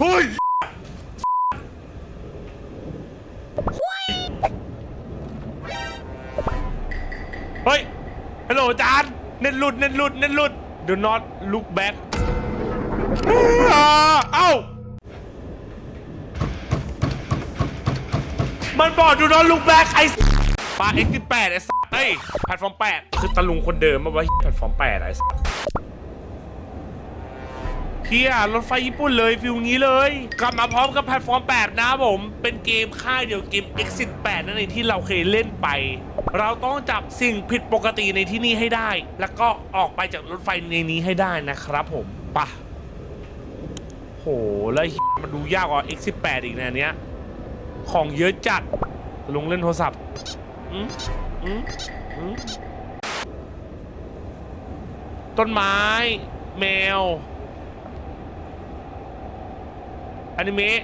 เฮ้ยเฮ้ยฮัลโหลจานเน็ตหลุดเน็ตหลุดเน็ตหลุด Do not look back อ่าเอ้า มันบอก Do not look back ไอ้ปลา X18 ไอ้สัสเฮ้ยแพลตฟอร์ม 8 คือตะลุงคนเดิมมาว่าแพลตฟอร์ม 8 ไอ้สัส เฮียรถไฟญี่ปุ่นเลยฟิลงี้เลย กลับมาพร้อมกับแพลตฟอร์ม 8 นะผม เป็นเกมค่ายเดียวเกม Exit 8 นั่นเองที่เราเคยเล่นไป เราต้องจับสิ่งผิดปกติในที่นี่ให้ได้ แล้วก็ออกไปจากรถไฟในนี้ให้ได้นะครับผมไปะโหแล้วมันดูยากกว่า Exit 8 อีกนะอันเนี้ย ของเยอะจัดลงเล่นโทรศัพท์อืมอืมอืมต้นไม้ แมว อนิเมะ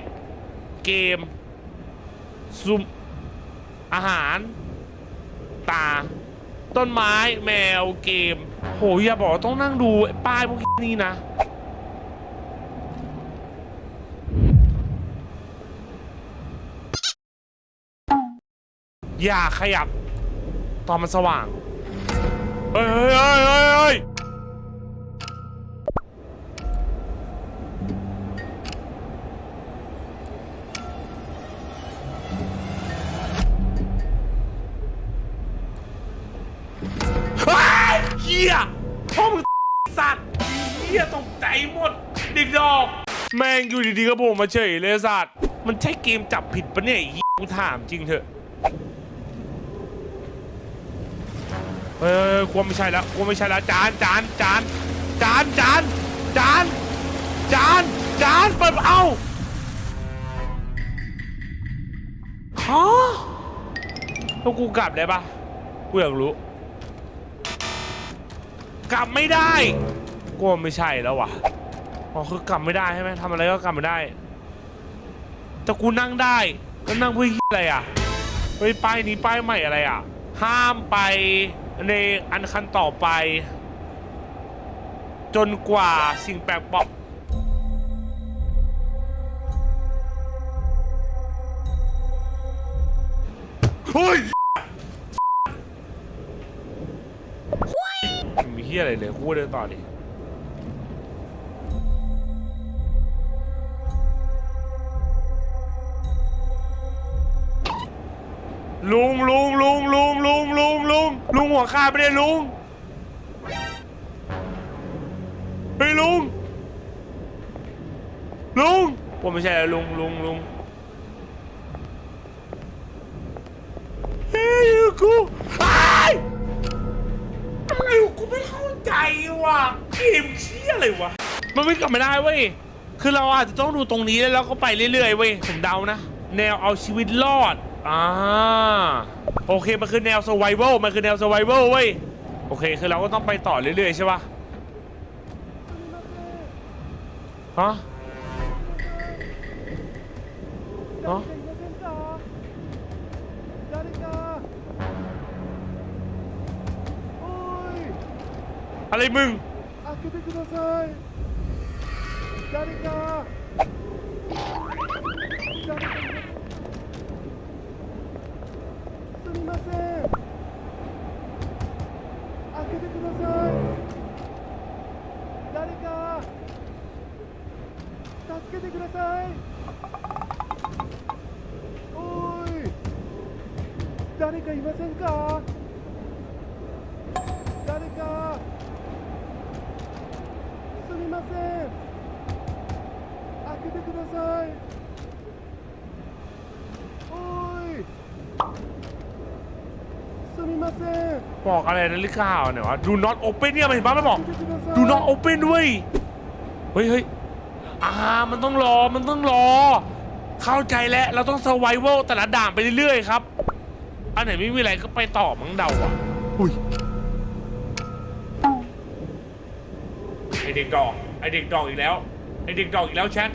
เกมซุมอาหาร ตา ต้นไม้แมวเกม โหอย่าบอกว่าต้องนั่งดูไอ้ป้ายพวกนี้นะ อย่าขยับ ตอนมันสว่าง เฮ้ยเฮ้ยเฮ้ย ยเฮียพ่อมึงสัตว์เฮียตกใจหมดเด็กดอก แม่งอยู่ดีๆก็โผล่มาเฉยเลยสัตว์มันใช่เกมจับผิดปะเนี่ยไอ้เหี้ยกูถามจริงเถอะเฮ้ยกลัวไม่ใช่แล้วกลัวไม่ใช่แล้วจานจานจานจานจานจานจานจานเปิดเอาฮะแล้วกูกลับได้ปะกูอยากรู้ กลับไม่ได้กลัวไม่ใช่แล้ววะอ๋อคือกลับไม่ได้ใช่ไหมทำอะไรก็กลับไม่ได้ แต่กูนั่งได้แล้วนั่งเพื่อเหี้ยอะไรอะเฮ้ยป้ายนี้ป้ายใหม่อะไรอะ ห้ามไปในอันคันต่อไป จนกว่าสิ่งแปลกปลอมเฮ้ยมีเฮียอะไรเลยกูเดินต่อดิลุงลุงลุงลุงลุงลุงลุงลุงหัวขาดไปเลยลุงเฮ้ยลุงลุงผมไม่ใช่แล้วลุงลุงลุงเฮ้ยกูไอ้ายอะไรวะกูไม่เข้าใจว่ะเกมเชี่ยอะไรวะ มันไม่กลับไม่ได้เว้ย คือเราอาจจะต้องดูตรงนี้แล้วเราก็ไปเรื่อยๆเว้ยผมเดานะ แนวเอาชีวิตรอด อ่า โอเค มันคือแนว survival มันคือแนว survival เว้ย โอเค คือเราก็ต้องไปต่อเรื่อยๆใช่ปะฮะฮะ อะไรมึง 開けてください誰か誰かすみません開けてください誰か助けてくださいおい誰かいませんか บอกอะไรนะลิข่าวเนี่ยวะ do not open เนี่ยมันเห็นปะไม่บอก do not open ด้วย เฮ้ยเฮ้ยอ่ามันต้องรอ มันต้องรอ เข้าใจแล้ว เราต้อง survival แต่ละด่านไปเรื่อยๆครับ อันไหนไม่มีอะไรก็ไปต่อมั้งเดาอะ อุ้ย ไอเด็กดอก ไอเด็กดอกอีกแล้ว ไอเด็กดอกอีกแล้วแชท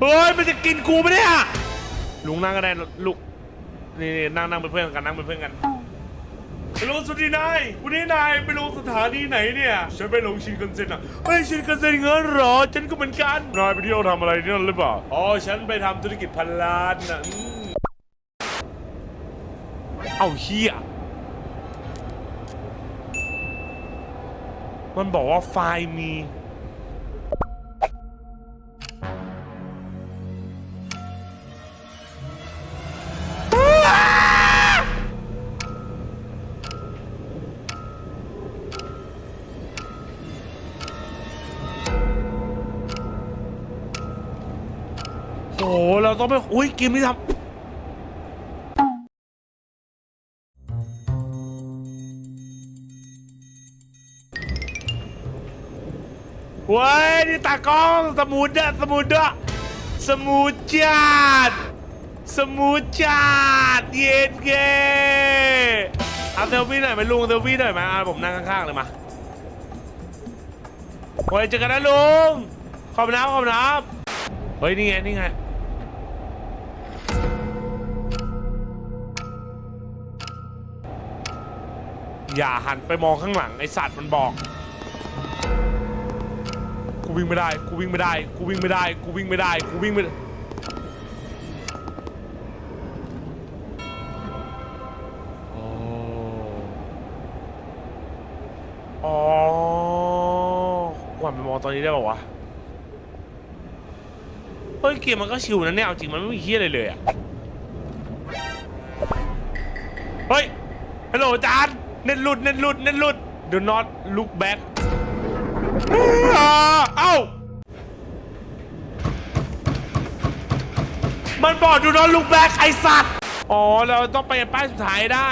เฮ้ย มันจะกินกูไหมเนี่ย ลุงนั่งก็ได้ลุกนี่นั่งนั่งเป็นเพื่อนกันนั่งเป็นเพื่อนกันฮัลโหลสวัสดีนายวันนี้นายไปลงสถานีไหนเนี่ย ฉันไปลงชินคันเซ็นอะเฮ้ยชินคันเซ็นเงินเหรอ ฉันก็เหมือนกัน นายไปเที่ยวทำอะไรที่นั่นหรือเปล่า อ๋อ ฉันไปทำธุรกิจพันล้านนะเอาเฮียมันบอกว่าไฟล์มี ไปอุ้ยเกมนี้ทำเว้ยนี่ตากล้องสมุดอะสมุดอะสมุดจัดสมุดจัดเย็นเกเอาเซลฟี่หน่อยไหมลุงเซลฟี่หน่อยไหมอะผมนั่งข้างๆเลยมาโอ้ยเจอกันนะลุงขอบคุณนะขอบคุณนะเฮ้ยนี่ไงนี่ไง อย่าหันไปมองข้างหลังไอสัตว์มันบอก กูวิ่งไม่ได้ กูวิ่งไม่ได้ กูวิ่งไม่ได้ กูวิ่งไม่ได้ กูวิ่งไม่ได้โอ้อ๋อกูหันไปมองตอนนี้ได้ป่าวะ เฮ้ยเกมมันก็ชิวนะเนี่ยเอาจริงมันไม่มีเฮียอะไรเลยอะเฮ้ย ฮัลโหลจาน เน็ตหลุดเน็ตหลุดเน็ตหลุด Do not look back อ้าเอ้า มันบอก Do not look back ไอสัตว์ อ๋อ เราต้องไปป้ายสุดท้ายได้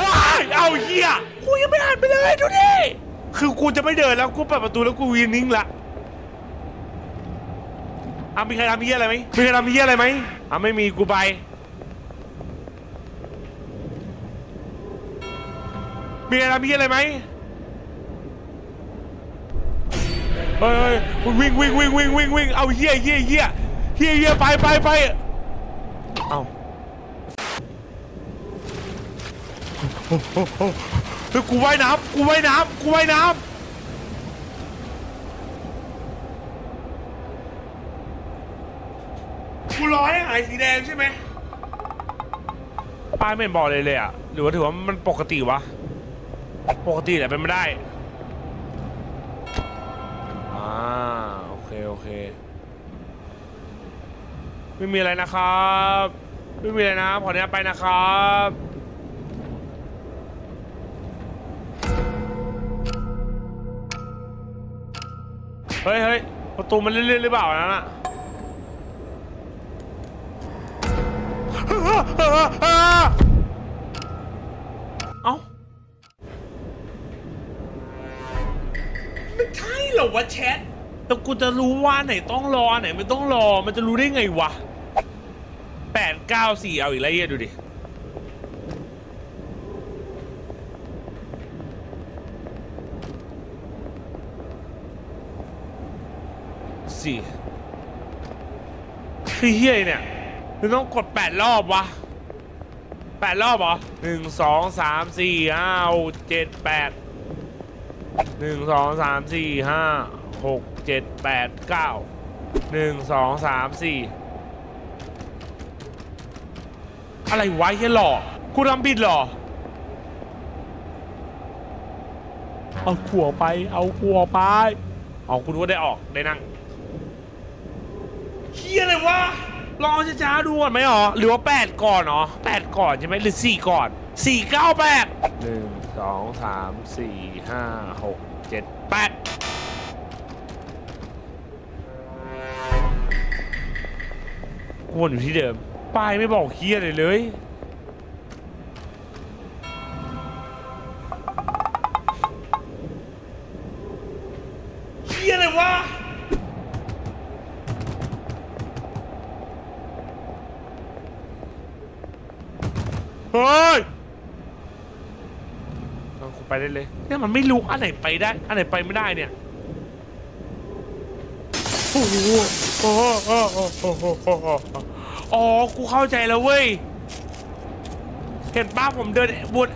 อ้าเอาเฮียกูยังไม่อ่านไปเลยดูดิ คือกูจะไม่เดินแล้วกูเปิดประตูแล้วกูวีนิ่งละ อะมีใครทำเหี้ยอะไรไหมมีใครทำเหี้ยอะไรไหมอะไม่มีกูไปมีใครทำเหี้ยอะไรไหมเฮ้ยวิ่งวิ่งวิ่งวิ่งวิ่งวิ่งเอาเหี้ยเหี้ยเหี้ยเหี้ยเหี้ยไปไปไปเอาโอ้โหโอ้โหเฮ้ยกูว่ายน้ำกูว่ายน้ำกูว่ายน้ำ กูรอให้หายสีแดงใช่ไหมป้ายไม่เห็นบอกเลยเลยอะ หรือว่าถือว่ามันปกติวะ ปกติแหละเป็นไม่ได้ อ่า โอเค โอเค ไม่มีอะไรนะครับ ไม่มีอะไรนะขออนุญาตไปนะครับเฮ้ยเฮ้ยประตูมันเลื่อนๆหรือเปล่านนั้นอะ เอ้าไม่ใช่เหรอวะแชทแต่กูจะรู้ว่าไหนต้องรอไหนไม่ต้องรอมันจะรู้ได้ไงวะแปดเก้าสี่เอาอีกแล้วเหี้ยดูดิสี่คือเฮียเนี่ย มึงต้องกดแปดรอบวะแปดรอบเหรอหนึ่งสองสามสี่ห้าหกเจ็ดแปดหนึ่งสองสามสี่ห้าหกเจ็ดแปดเก้าหนึ่งสองสามสี่อะไรไวะเฮียหลอกกูทำผิดเหรอ เอาขัวไป เอาขัวไป เอาคุณว่าได้ออกได้นั่งเฮียอะไรวะ ลองช้าๆดูก่อนไหมหรอ หรือว่าแปดก่อนเนาะแปดก่อนใช่ไหมหรือสี่ก่อนสี่เก้าแปดหนึ่งสองสามสี่ห้าหกเจ็ดแปดกวนอยู่ที่เดิม ป้ายไม่บอกเฮียเลยเลย เนี่ยมันไม่รู้อันไหนไปได้ อันไหนไปไม่ได้เนี่ย โอ้โหโอ้โหโอ้โหโอ้โหโอ้โหอ๋อ กูเข้าใจแล้วเว้ย เห็นป้าผมเดินบน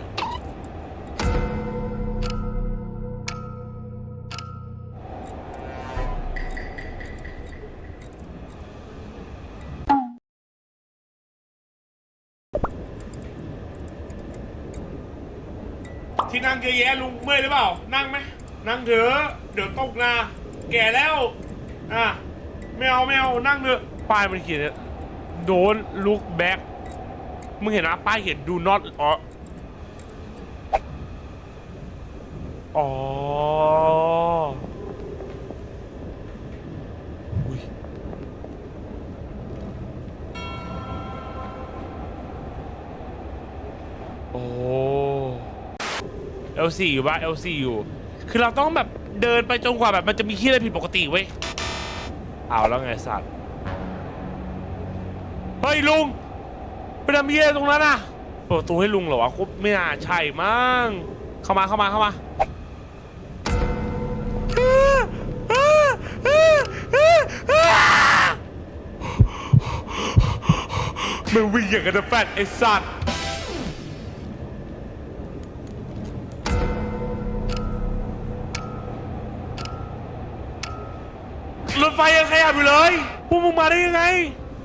ที่นั่งเยอะแยะลุงเมื่อยหรือเปล่า นั่งไหมนั่งเถอะเดี๋ยวตกนาแก่แล้ว อะไม่เอาไม่เอานั่งเถอะป้ายมันเขียนโดนลุกแบ็กมึงเห็นนะป้ายเขียน do not อ๋ออ๋อยโอ้ L4 อยู่บ้าน L4 อยู่ คือเราต้องแบบเดินไปจนกว่าแบบมันจะมีที่อะไรผิดปกติเว้ยเอาแล้วไงสัตว์เฮ้ยลุงไปทำเหี้ยตรงนั้นน่ะเปิดประตูให้ลุงเหรอวะก็ไม่น่าใช่มั้งเข้ามาเข้ามาเข้ามามันวิ่งอย่างกับจะแฟดไอ้สัตว์ พวกมึงมาได้ยังไง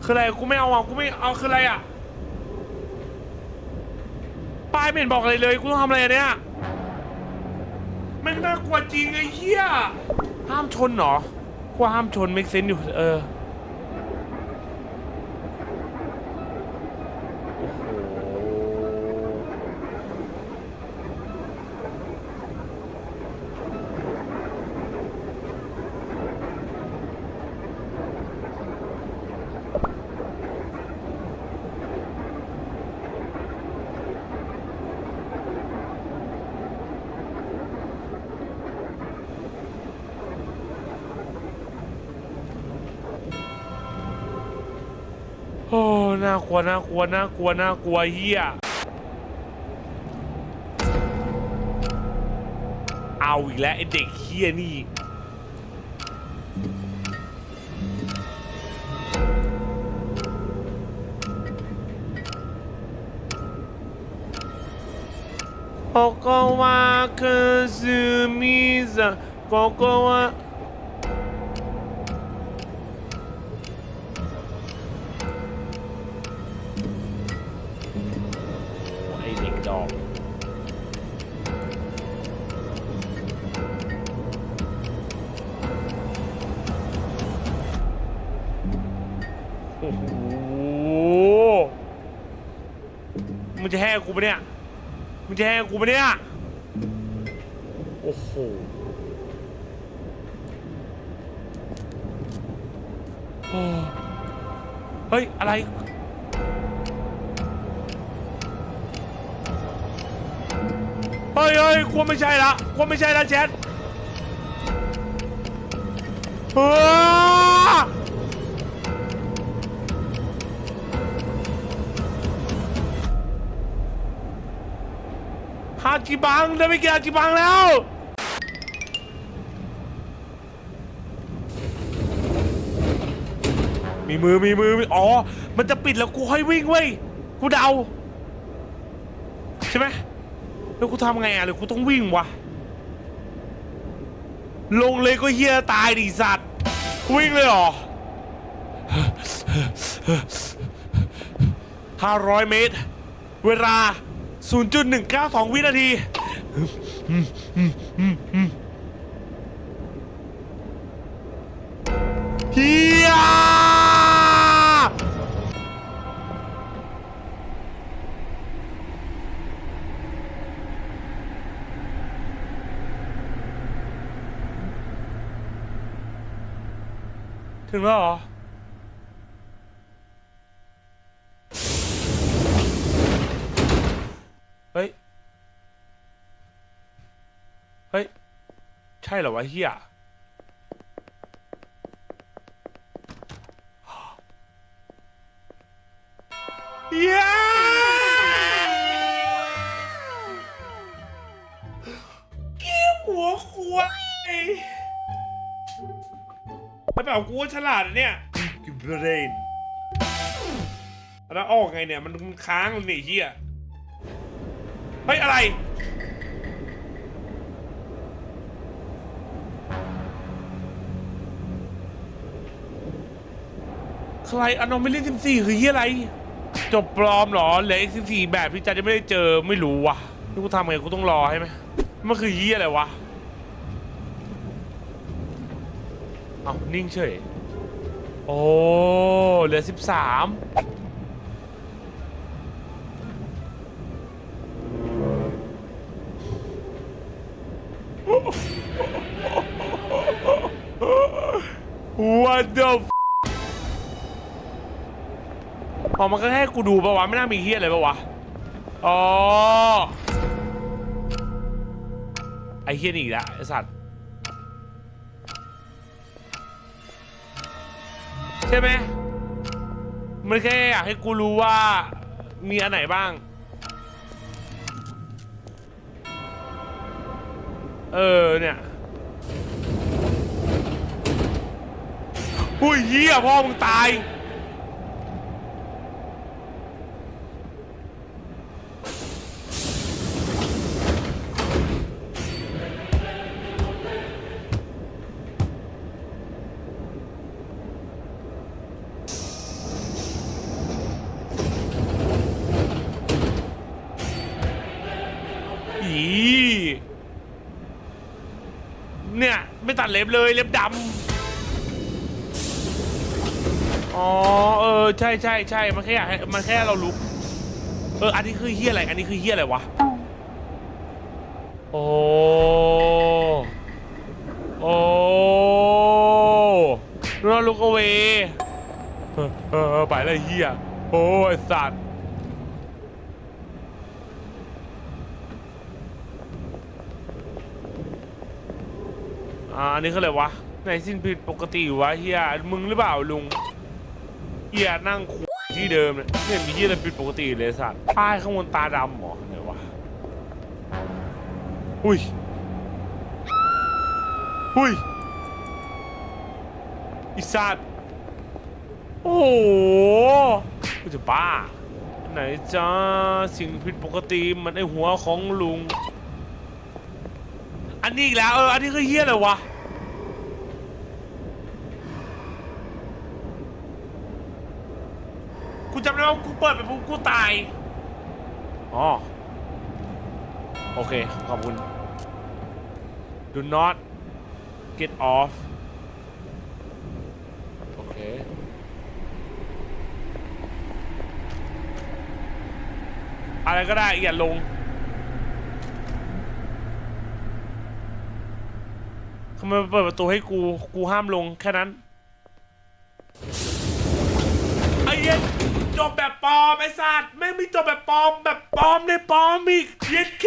คืออะไรกูไม่เอาอะกูไม่เอาคืออะไรอะป้ายไม่เห็นบอกอะไรเลยกูต้องทำอะไรอะเนี่ยแม่งน่ากลัวจริงไอ้เหี้ยห้ามชนเหรอกูห้ามชนไม่เซนอยู่เออ โอ้ น่าก ลัว น่ากลัว น่ากลัว น่ากลัวเฮียเอาอีกแล้วไอเด็กเฮียนี่ ここはくすみざここは จะแห้กูปะเนี่ย มึงจะแห้กูปะเนี่ย โอ้โห เฮ้ย อะไร เฮ้ยเฮ้ยกลัวไม่ใช่ละกลัวไม่ใช่ละแชทเฮ้ จิบังได้ไม่เกี่ฮาจิบังแล้ว มีมือมีมือมีอ๋อ มันจะปิดแล้วกูค่อยวิ่งเว้ยกูเดา ใช่ไหมแล้วกูทำไงอะหรือกูต้องวิ่งวะลงเลยก็เฮียตายดิสัตว์วิ่งเลยเหรอห้าร้อยเมตร เวลา 0.192 วินาทีเฮียถึงแล้วเหรอ เฮ้ย เฮ้ย ใช่เหรอวะเฮียเย้เกี้ยวหัวควายไม่แบบกูว่าฉลาดนะเนี่ยเรนแล้วออกไงเนี่ย มันมันค้างเลยเนี่ยเฮียเฮ้ยอะไร ใครอนอมิลี่สิบสี่คือเฮียอะไร จบปลอมเหรอเหลืออีกสิบสี่แบบที่จะจะไม่ได้เจอไม่รู้ว่ะนี่กูทำไงกูต้องรอใช่ไหมมันคือเฮียอะไรวะเอานิ่งเฉย โอ้เหลือสิบสามวันเด อ๋อมันก็แค่กูดูปะวะไม่น่ามีเฮียอะไรปะวะ อ๋อ ไอเฮียนี่อีกแล้วไอสัตว์ ใช่ไหมมันแค่อยากให้กูรู้ว่ามีอันไหนบ้าง เออเนี่ยอุ้ยเหี้ยพ่อมึงตาย อีเนี่ย ไมเล็บเลยเล็บดำอ๋อเออใช่ใช่ใช่มันแค่อยากให้มันแค่เราลุก เออ อันนี้คือเฮียอะไร อันนี้คือเฮียอะไรวะ โอ้โอ้นอนลุกเอาเวเออเออเออไปเลยเฮียโอ้ยสัตว์ อ่าอันนี้คืออะไรวะไหนสิ้นผิดปกติวะเฮียมึงหรือเปล่าลุงเฮียนั่งคุยที่เดิมเนี่ยไม่เห็นมีเฮียอะไรผิดปกติเลยสัตว์ป้ายข้างบนตาดำเหรอไหนวะอุ้ยอุ้ยอีสัตว์โอ้โหกูจะบ้าไหนจ้าสิ่งผิดปกติมันไอหัวของลุง อันนี้อีกแล้วเอออันนี้คือเฮี้ยอะไรวะกูจำได้ว่ากูเปิดไปปุ๊บกูตายอ๋อโอเค ขอบคุณ do not get off โอเคอะไรก็ได้อย่าลง ทำไมเปิดประตูให้กูกูห้ามลงแค่นั้นไอ้เย็นจบแบบปลอมไอ้สัตว์ไม่มีจบแบบปลอมแบบปลอมในปลอมอีกเย็นเค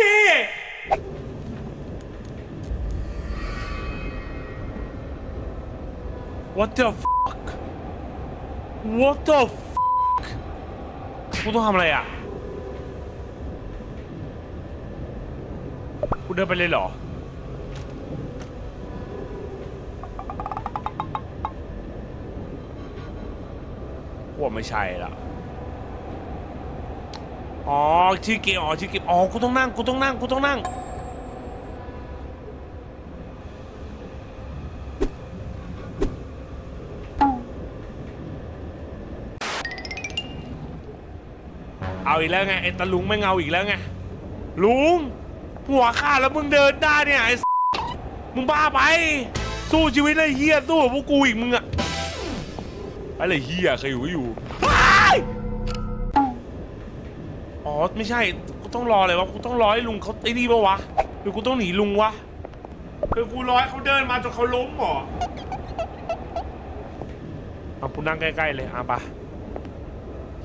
What the fuck What the fuck กูต้องทำอะไรอะ กูเดินไปเลยเหรอ ว่าไม่ใช่ละอ๋อชื่อเกมอ๋อชื่อเกมอ๋อกูต้องนั่งกูต้องนั่งกูต้องนั่งเอาอีกแล้วไงไอ้ตาลุงไม่เงาอีกแล้วไงลุงหัวขาดแล้วมึงเดินได้เนี่ยไอ้มึงบ้าไป สู้ชีวิตเลยเฮียสู้กับพวกกูอีกมึงอะ อะไรเฮียใครอยู่ก็อยู่ว้ายอ๋อไม่ใช่กูต้องรอเลยวะกูต้องรอให้ลุงเขาไอ้นี่ปะวะหรือกูต้องหนีลุงวะคือกูรอให้เขาเดินมาจนเขาล้มเหรอเอากูนั่งใกล้ๆเลยอะปะ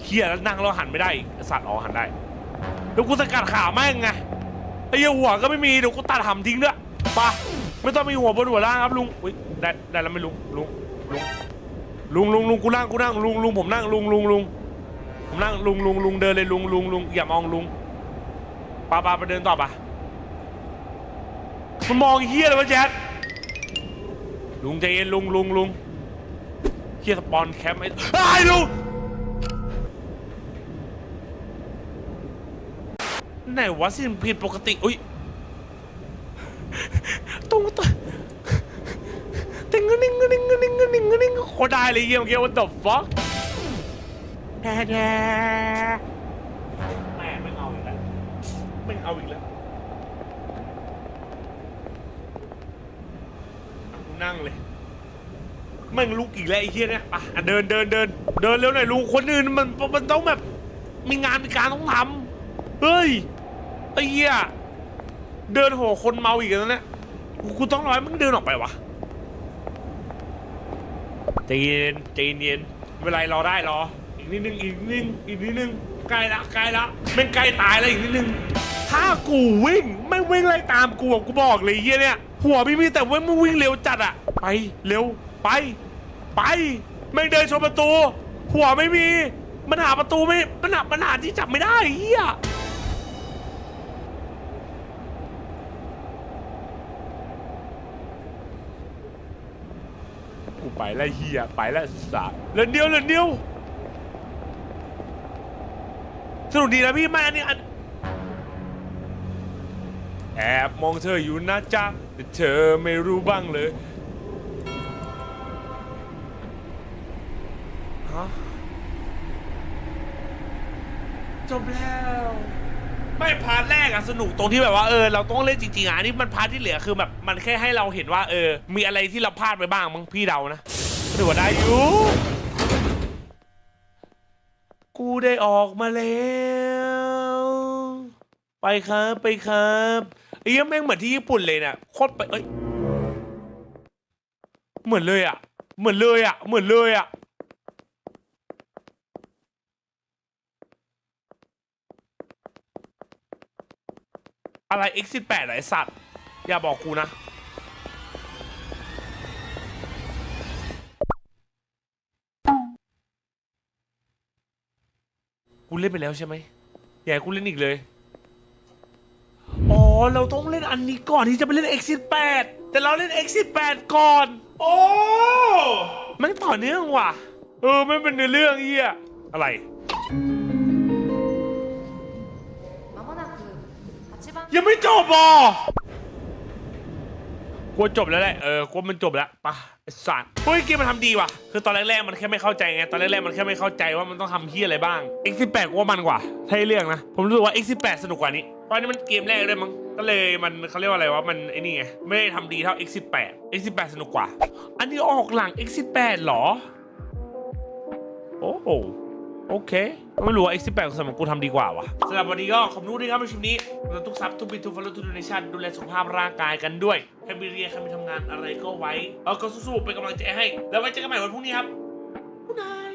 เฮียแล้วนั่งแล้วหันไม่ได้อีกไอ้สัตว์อ๋อหันได้เดี๋ยวกูสกัดขาแม่งไงไอ้เหี้ยหัวก็ไม่มีเดี๋ยวกูตัดหำทิ้งด้วยปะไม่ต้องมีหัวบนหัวล่างครับลุงอุ้ยได้ได้แล้วไหม่ลุงลุงลุง ลุงลุงลุงกูนั่งกูนั่งลุงลุงผมนั่งลุงลุงลุงผมนั่งลุงลุงลุงเดินเลยลุงลุงลุงอย่ามองลุงปาปาไปเดินต่อปะมันมองเฮียอะไรวะแจ๊ดลุงใจเย็นลุงลุงลุงเฮียสปอนแคมป์ไอ้ไอ้ดูไหนวะสิ่งผิดปกติอุ้ยตรงตะติ งนิงนิงนิงนิงนิงโคตรได้เลยเยี่ยมเยี่ยม what the fuck แม่ไม่เอาอีกแล้วไม่เอาอีกแล้วกูนั่งเลยแม่งลุกอีกแล้วไอ้เหี้ยเนี่ยอะอะเดินเดินเดินเดินเร็วหน่อยลุงคนอื่นมันมันต้องแบบ มีงานมีการต้องทำเฮ้ยไอ้เหี้ยเดินโหคนเมาอีกแล้วเนี่ยกูกูต้องร้อให้มึงเดินออกไปวะ ใจเย็นใจเย็นไม่เป็นไรรอได้รอ อีกนิดนึงอีกนิดนึงอีกนิดนึงใกล้ละใกล้ละแม่งใกล้ตายแล้วอีกนิดนึง ถ้ากูวิ่งไม่วิ่งไล่ตามกูอะกูบอกเลยไอ้เหี้ยเนี่ย หัวไม่มีแต่ว่ามึงวิ่งเร็วจัดอะไปเร็วไป ไปแม่งเดินชนประตู หัวไม่มีมันหาประตูไม่มันหามันหาที่จับไม่ได้เฮีย กูไปแล้วเฮียไปแล้วสัตว์เหลือเดียวเหลือเดียวสนุกดีนะพี่ไม่อันนี้อันแอบมองเธออยู่นะจ๊ะแต่เธอไม่รู้บ้างเลยฮะจบแล้ว ไม่พาร์ทแรกอะสนุกตรงที่แบบว่าเออเราต้องเล่นจริงๆอะอันนี้มันพาร์ทที่เหลือคือแบบมันแค่ให้เราเห็นว่าเออ มีอะไรที่เราพลาดไปบ้างมั้งพี่เดานะถือว่าได้อยู่ กูได้ออกมาแล้ว ไปครับไปครับไอ้เหี้ยังแม่งเหมือนที่ญี่ปุ่นเลยเนี่ยโคตรไปเอ้ยเหมือนเลยอะเหมือนเลยอะเหมือนเลยอะ อะไร X18 เหรอไอสัตว์ อย่าบอกกูนะ กูเล่นไปแล้วใช่ไหมอย่าให้กูเล่นอีกเลย อ๋อ เราต้องเล่นอันนี้ก่อนที่จะไปเล่น X18 แต่เราเล่น X18 ก่อน โอ้ มันต่อเนื่องว่ะ เออ ไม่เป็นเนื้อเรื่องเฮียอะไร ยังไม่จบอะกลัวจบแล้วแหละเออกลัวมันจบแล้วปะไอ้สัตว์เฮ้ยเกมมันทำดีว่ะ คือตอนแรกๆมันแค่ไม่เข้าใจไง ตอนแรกๆมันแค่ไม่เข้าใจว่ามันต้องทำเฮียอะไรบ้าง X18 กว่ามันกว่าถ้าให้เรื่องนะ ผมรู้สึกว่า X18 สนุกกว่านี้เพราะอันนี้มันเกมแรกเลยมั้ง ก็เลยมันเขาเรียกว่าอะไรวะ มันไอ้นี่ไง ไม่ได้ทำดีเท่า X18 X18 สนุกกว่า อันนี้ออกหลัง X18 เหรอ โอ้โห โอเค ไม่รู้ว่า X18 ของสมองกูทำดีกว่าวะสำหรับวันนี้ก็ขอบคุณด้วยครับในชุมนี้เราทุกซับทุกบิททุกฟอลทุกดูเนชั่นดูแลสุขภาพร่างกายกันด้วยใครไปเรียนใครไปทำงานอะไรก็ไว้ เอาก็สู้ๆเป็นกำลังใจให้ แล้วไว้เจอกันใหม่วันพรุ่งนี้ครับบ๊ายบาย